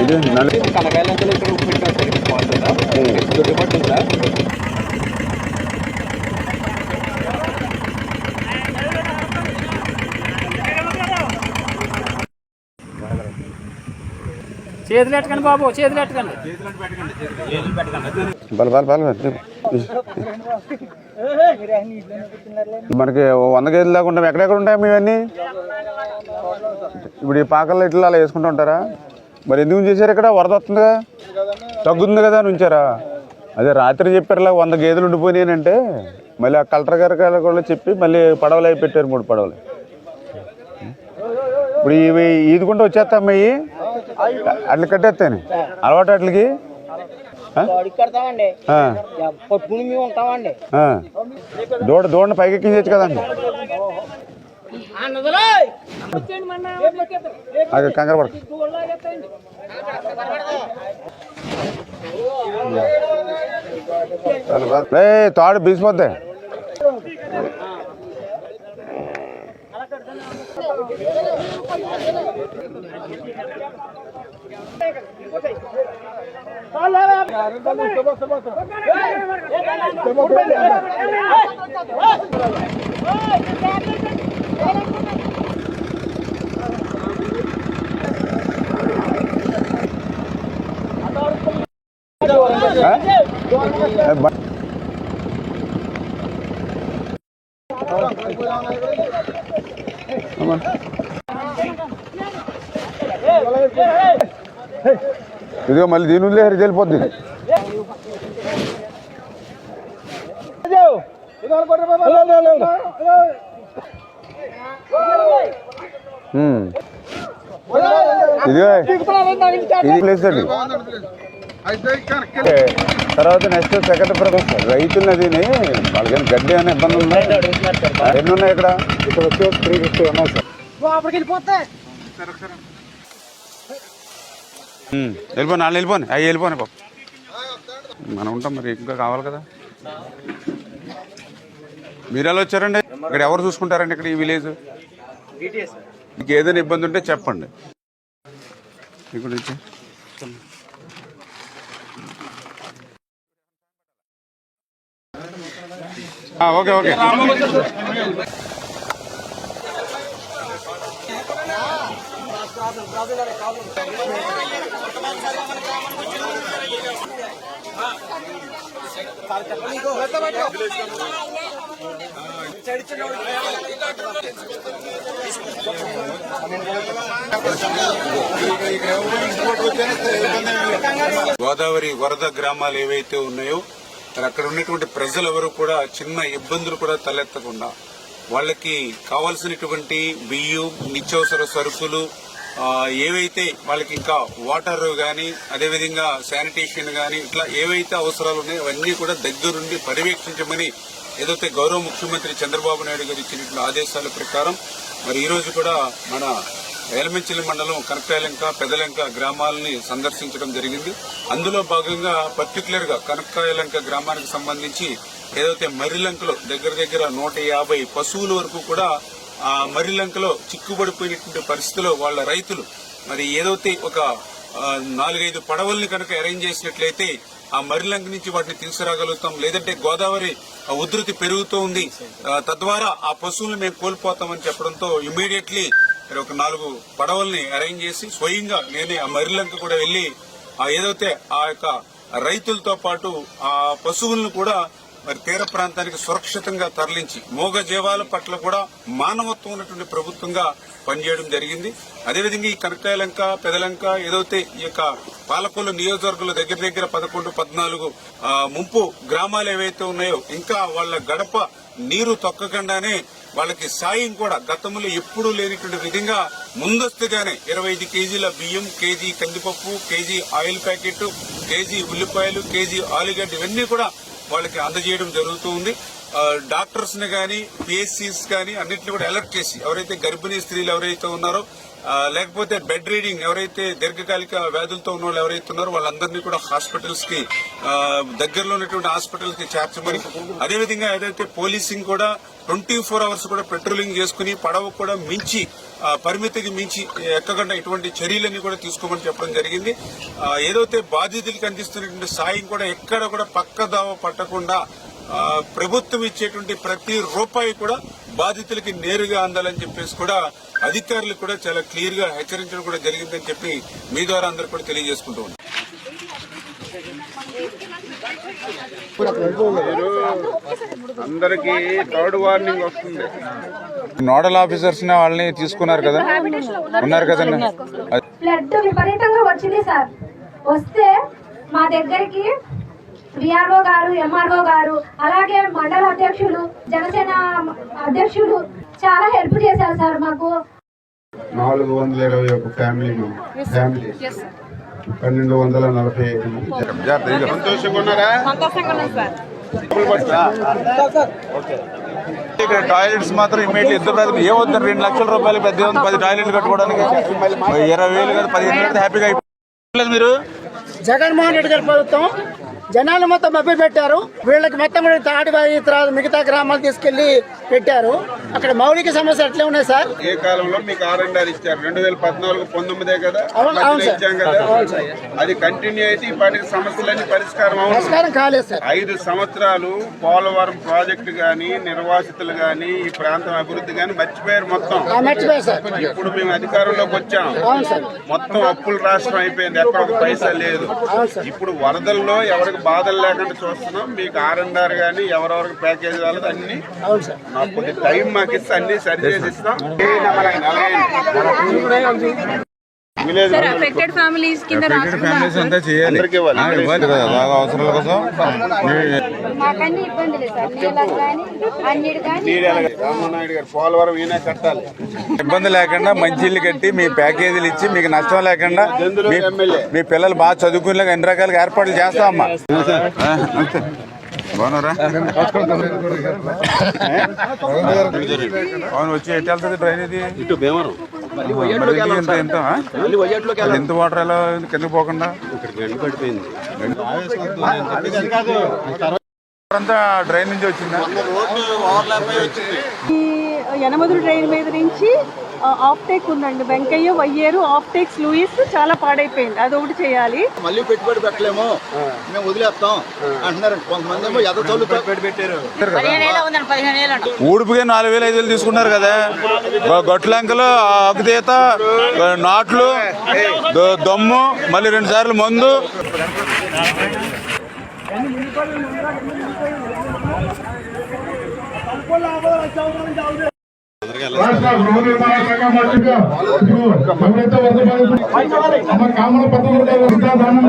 ఇది నల్ల కనకాయలంతా ఇక్కడ ఉప్పు పెట్టారు సార్ ఇక్కడ బాగుంటుందా దొడ్డుబాటు ఉందా చేతులు ఎట్టకండి బాబు చేతులు ఎట్టకండి మనకి వంద కేజీలు దాకా ఎక్కడెక్కడ ఉంటాయి ఇవన్నీ? ఇప్పుడు ఈ పాకల్లో ఇట్లా అలా వేసుకుంటూ ఉంటారా? మరి ఎందుకు చేశారు ఇక్కడ? వరద వస్తుందిగా? తగ్గుతుంది కదా అని ఉంచారా? అదే రాత్రి చెప్పారు ఇలా వంద గేదెలు ఉండిపోయినాయంటే మళ్ళీ ఆ కలెక్టర్ గారి కూడా చెప్పి మళ్ళీ పడవలు అవి పెట్టారు మూడు పడవలు. ఇప్పుడు ఇవి ఈదుకుంటూ వచ్చేస్తామయ్యి అట్లా కట్టేస్తాను. అలవాటు అట్లకి? పట్టుకుని మేము ఉంటామండి. దూడ దూడని పైకి ఎక్కించచ్చు కదండి. అది కంగారు పడక. ఏ తాడు బీసిపోద్ది. ఆ? ఇదిగో మళ్ళీ దీని ఉందిలే హరి వెళ్ళిపోద్ది ఉమ్. ఇదిగో. ఇది ప్లేస్ అండి ఏ, తర్వాత నెక్స్ట్ సెకండ్ ప్రొఫెస్ రైతులు అదిని వాళ్ళకి గడ్డి అనే ఇబ్బంది ఉందా? ఎన్ని ఉన్నాయి ఇక్కడ? ఇక్కడ వచ్చి త్రీ ఫిఫ్టీ ఉన్నాయి సార్. వెళ్ళిపోను వాళ్ళు వెళ్ళిపోను. అవి వెళ్ళిపోను బాబు మనం ఉంటాం మరి ఇంకా కావాలి కదా. మీరు ఎలా వచ్చారండి? ఇక్కడ ఎవరు చూసుకుంటారండి ఇక్కడ ఈ విలేజ్ మీకు ఏదైనా ఇబ్బంది ఉంటే చెప్పండి. ఇక్కడ నుంచి ఓకే ఓకే ఓకే. గోదావరి వరద గ్రామాలు ఏవైతే ఉన్నాయో మరి అక్కడ ఉన్నటువంటి ప్రజలు ఎవరు కూడా చిన్న ఇబ్బందులు కూడా తలెత్తకుండా వాళ్ళకి కావలసినటువంటి బియ్యం నిత్యావసర సరుకులు ఏవైతే వాళ్ళకి ఇంకా వాటర్ కానీ అదేవిధంగా శానిటేషన్ కానీ ఇట్లా ఏవైతే అవసరాలు ఉన్నాయో అవన్నీ కూడా దగ్గరుండి పర్యవేక్షించమని ఏదైతే గౌరవ ముఖ్యమంత్రి చంద్రబాబు నాయుడు గారు ఇచ్చినటువంటి ఆదేశాల ప్రకారం మరి ఈరోజు కూడా మన ఎలమెంచిలి మండలం కనకాయలంక పెదలంక గ్రామాలని సందర్శించడం జరిగింది. అందులో భాగంగా పర్టికులర్గా కనకాయలంక గ్రామానికి సంబంధించి ఏదైతే మర్రిలంకలో దగ్గర దగ్గర నూట యాభై పశువుల వరకు కూడా మర్రిలంకలో చిక్కుబడిపోయినటువంటి పరిస్థితిలో వాళ్ళ రైతులు మరి ఏదైతే ఒక నాలుగైదు పడవల్ని కనుక అరేంజ్ చేసినట్లయితే ఆ మర్రిలంక నుంచి వాటిని తీసుకురాగలుగుతాం. లేదంటే గోదావరి ఉధృతి పెరుగుతూ ఉంది. తద్వారా ఆ పశువులను మేము కోల్పోతామని చెప్పడంతో ఇమీడియట్లీ మరి ఒక నాలుగు పడవల్ని అరేంజ్ చేసి స్వయంగా నేనే ఆ మర్రిలంక కూడా వెళ్ళి ఆ ఏదైతే ఆ యొక్క రైతులతో పాటు ఆ పశువులను కూడా మరి తీర ప్రాంతానికి సురక్షితంగా తరలించి మూగ జీవాల పట్ల కూడా మానవత్వం ఉన్నటువంటి ప్రభుత్వంగా పనిచేయడం జరిగింది. అదేవిధంగా ఈ కనకాయలంక పెదలంక ఏదైతే ఈ యొక్క పాలకొల్లు నియోజకవర్గంలో దగ్గర దగ్గర పదకొండు పద్నాలుగు ముంపు గ్రామాలు ఏవైతే ఉన్నాయో ఇంకా వాళ్ళ గడప నీరు తొక్కకుండానే వాళ్ళకి సాయం కూడా గతంలో ఎప్పుడూ లేనిటువంటి విధంగా ముందస్తుగానే ఇరవై ఐదు కేజీల బియ్యం కేజీ కందిపప్పు కేజీ ఆయిల్ ప్యాకెట్ కేజీ ఉల్లిపాయలు కేజీ ఆలుగడ్డ ఇవన్నీ కూడా వాళ్ళకి అందజేయడం జరుగుతూ ఉంది డాక్టర్స్ని కానీ పిఎస్సీస్ కానీ అన్నింటినీ కూడా అలర్ట్ చేసి ఎవరైతే గర్భిణీ స్త్రీలు ఎవరైతే ఉన్నారో లేకపోతే బెడ్ రీడింగ్ ఎవరైతే దీర్ఘకాలిక వ్యాధులతో ఉన్న వాళ్ళు ఎవరైతే ఉన్నారో వాళ్ళందరినీ కూడా హాస్పిటల్స్కి దగ్గరలో ఉన్నటువంటి హాస్పిటల్స్కి చేర్చమని అదేవిధంగా ఏదైతే పోలీసింగ్ కూడా ట్వంటీ ఫోర్ అవర్స్ కూడా పెట్రోలింగ్ చేసుకుని పడవ కూడా మించి పరిమితికి మించి ఎక్కకుండా ఇటువంటి చర్యలన్నీ కూడా తీసుకోమని చెప్పడం జరిగింది. ఏదైతే బాధితులకు అందిస్తున్నటువంటి సాయం కూడా ఎక్కడ కూడా పక్కదావ పట్టకుండా ప్రభుత్వం ఇచ్చేటువంటి ప్రతి రూపాయి కూడా బాధితులకి నేరుగా అందాలని చెప్పేసి కూడా అధికారులు కూడా చాలా క్లియర్గా హెచ్చరించడం కూడా జరిగిందని చెప్పి మీ ద్వారా అందరూ కూడా తెలియజేసుకుంటూ ఉన్నాం అందరికి థర్డ్ వార్నింగ్ వస్తుంది. నోడల్ ఆఫీసర్స్ వాళ్ళని తీసుకున్నారు కదా? ఉన్నారు కదండి. విపరీతంగా వచ్చింది సార్. వస్తే మా దగ్గరికి విఆర్ఓ గారు ఎంఆర్ఓ గారు అలాగే మండల అధ్యక్షులు జనసేన అధ్యక్షులు చాలా హెల్ప్ చేశారు సార్ మాకు. నాలుగు వందల ఇరవై ఒక ఫ్యామిలీ ఫ్యామిలీ పన్నెండు వందల నలభై ఐదు మంది ఇక్కడ టాయిలెట్స్ మాత్రం ఇమీడియట్ ఇద్దరు పెద్ద ఏమవుతుంది రెండు లక్షల రూపాయలు పెద్ద పది టాయిలెట్లు కట్టుకోవడానికి ఇరవై వేలు కదా పదిహేను వేలు హ్యాపీగా అయిపోలేదు మీరు జగన్మోహన్ రెడ్డి గారి ప్రభుత్వం జనాలు మొత్తం మభ్య పెట్టారు. వీళ్ళకి మొత్తం కూడా తాడిబాయి తర్వాత మిగతా గ్రామాలు తీసుకెళ్ళి పెట్టారు. అక్కడ మౌలిక సమస్యలు ఎట్లా ఉన్నాయి సార్? ఏ కాలంలో మీకు ఆర్ అండ్ ఆర్ ఇచ్చారు? రెండు వేల పద్నాలుగు పంతొమ్మిదే కదా. ఇచ్చాం కదా? అది కంటిన్యూ అయితే వాటికి సమస్యలన్నీ పరిష్కారం పరిష్కారం కాలేదు సార్. ఐదు సంవత్సరాలు పోలవరం ప్రాజెక్టు గాని నిర్వాసితులు గాని ఈ ప్రాంతం అభివృద్ధి గాని మర్చిపోయారు మొత్తం. ఆ, మర్చిపోయారు సార్. ఇప్పుడు మేము అధికారంలోకి వచ్చాం. మొత్తం అప్పుల రాష్ట్రం అయిపోయింది. ఎక్కడ ఒక పైసా లేదు. ఇప్పుడు వరదల్లో ఎవరికి బాధలు లేకుండా చూస్తున్నాం. మీకు ఆర్ అండ్ ఆర్ గానీ ఎవరెవరికి ప్యాకేజ్ వాళ్ళది అన్ని. మాకు టైం మాకు ఇస్తే అన్ని సరి చేసి ఇస్తాం. సార్ అఫెక్టెడ్ ఫ్యామిలీస్ కింద ఫ్యామిలీస్ అంతా చేయాలి. అందరికీ ఇవ్వాలి. ఆ, ఇవ్వాలి కదా. అలాగ అవసరాల కోసం. మీ- మాకన్నీ ఇబ్బందులే సార్. నీళ్ళకి కానీ అన్నిటి కానీ రామనాయుడు గారు పోలవరం ఈయన కట్టాలి. ఇబ్బంది లేకుండా మంచి ఇల్లు కట్టి మీ ప్యాకేజీలు ఇచ్చి మీకు నష్టం లేకుండా మీ- పిల్లలు బాగా చదువుకునేలాగా అన్ని రకాలుగా ఏర్పాట్లు చేస్తామమ్మా. బాగున్నారా? వచ్చి ఎటు వెళ్తుంది ట్రైన్ ఇది ఇటు భీమవరం. ఎంత వాటర్ ఎలా కింద. పోకుండా అంతా డ్రైన్ నుంచి వచ్చిందా? ఈ యనమదురు ట్రైన్ మీద నుంచి ఆఫ్ టేక్ ఉందండి. Venkayya Vayyeru off takes sluice చాలా పాడైపోయింది. అది ఒకటి చేయాలి. మళ్ళీ పెట్టుబడి పెట్టలేము. మేము వదిలేస్తాం. అంటున్నారు కొంతమంది ఏమో ఎదతోళ్ళు పెట్టుబడి పెట్టారు. ఊడిపిగా నాలుగు వేలు ఐదు వేలు తీసుకున్నారు కదా. గొట్లంకలు అగ్గుతీత నాట్లు దమ్ము మళ్ళీ రెండు సార్లు మందు. రాష్ట్ర గృహ నిర్మాణ శాఖ మంత్రిగా ఎవరైతే కామల దానం